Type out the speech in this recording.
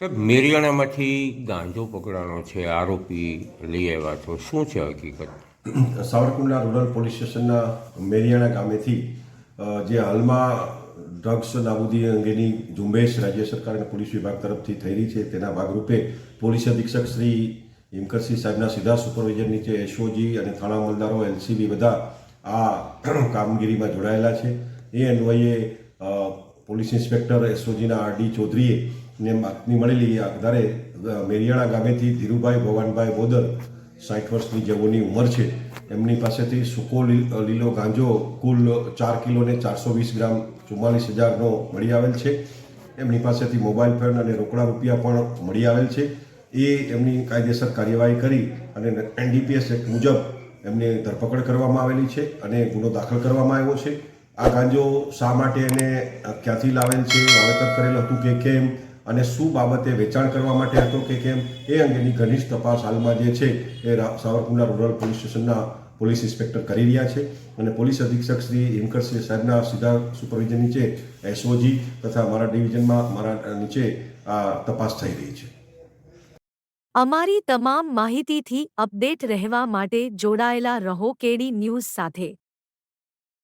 સાહેબ, મેરિયાણામાંથી ગાંજો પકડાનો છે, આરોપી લઈ આવ્યા છો. શું છે હકીકત? સાવરકુંડલા રૂરલ પોલીસ સ્ટેશનના મેરિયાણા ગામેથી જે હાલમાં ડ્રગ્સ નાબૂદી અંગેની ઝુંબેશ રાજ્ય સરકાર અને પોલીસ વિભાગ તરફથી થઈ રહી છે, તેના ભાગરૂપે પોલીસ અધિક્ષક શ્રી હિમકરસિંહ સાહેબના સીધા સુપરવાઇઝર નીચે એસઓજી અને થાણા અમલદારો, એલસીબી બધા આ કામગીરીમાં જોડાયેલા છે. એ અન્વયે પોલીસ ઇન્સ્પેક્ટર એસઓજીના આરડી ચૌધરીએ ને બાતમી મળેલી આધારે મેરિયાણા ગામેથી ધીરુભાઈ ભવાનભાઈ બોદર સાઠ વર્ષની જેઓની ઉંમર છે, એમની પાસેથી સૂકો લીલો ગાંજો કુલ ચાર કિલો ને ચારસો વીસ ગ્રામ ચુમ્માલીસ હજારનો મળી આવેલ છે. એમની પાસેથી મોબાઈલ ફોન અને રોકડા રૂપિયા પણ મળી આવેલ છે. એ એમની કાયદેસર કાર્યવાહી કરી અને એનડીપીએસ એક્ટ મુજબ એમની ધરપકડ કરવામાં આવેલી છે અને ગુનો દાખલ કરવામાં આવ્યો છે. આ ગાંજો શા માટે એને ક્યાંથી લાવેલ છે? વાવેતર કરેલ હતું કે કેમ? અને શું બાબતે વેચાણ કરવા માટે હતો કે કેમ, એ અંગેની ઘનિષ્ઠ તપાસ હાલમાં જે છે, એ સાવરકુંડલા રૂરલ પોલીસ સ્ટેશનના પોલીસ ઇન્સ્પેક્ટર કરી રહ્યા છે અને પોલીસ અધિક્ષક શ્રી હિમકરસિંહ સાહેબના સીધા સુપરવિઝન નીચે એસઓજી તથા મારા ડિવિઝનમાં મારા નીચે આ તપાસ થઈ રહી છે. અમારી તમામ માહિતીથી અપડેટ રહેવા માટે જોડાયેલા રહો કેડી ન્યૂઝ સાથે.